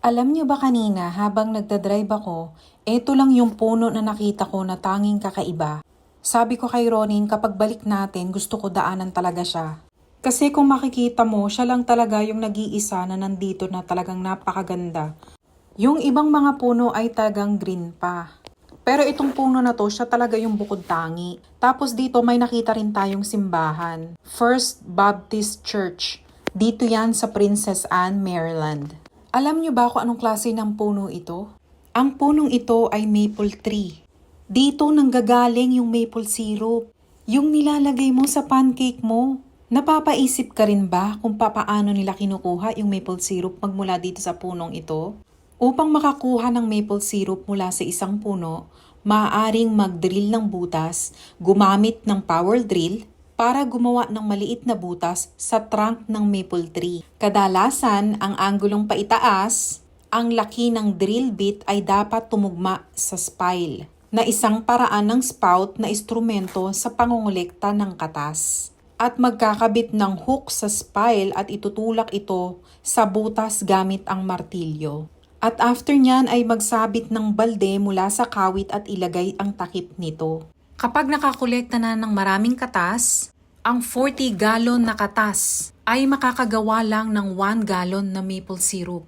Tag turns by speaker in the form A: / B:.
A: Alam niyo ba kanina habang nagdadrive ako, eto lang yung puno na nakita ko na tanging kakaiba. Sabi ko kay Ronin kapag balik natin gusto ko daanan talaga siya. Kasi kung makikita mo, siya lang talaga yung nag-iisa na nandito na talagang napakaganda. Yung ibang mga puno ay talagang green pa. Pero itong puno na to, siya talaga yung bukod tangi. Tapos dito may nakita rin tayong simbahan. First Baptist Church. Dito yan sa Princess Anne, Maryland. Alam niyo ba kung anong klase ng puno ito? Ang punong ito ay maple tree. Dito nanggagaling yung maple syrup. Yung nilalagay mo sa pancake mo. Napapaisip ka rin ba kung papaano nila kinukuha yung maple syrup magmula dito sa punong ito? Upang makakuha ng maple syrup mula sa isang puno, maaaring mag-drill ng butas, gumamit ng power drill, para gumawa ng maliit na butas sa trunk ng maple tree. Kadalasan, ang anggulong paitaas, ang laki ng drill bit ay dapat tumugma sa spile, na isang paraan ng spout na instrumento sa pangungulekta ng katas. At magkakabit ng hook sa spile at itutulak ito sa butas gamit ang martilyo. At after nyan ay magsabit ng balde mula sa kawit at ilagay ang takip nito. Kapag nakakolekta na ng maraming katas, ang 40 gallon na katas ay makakagawa lang ng 1 gallon na maple syrup.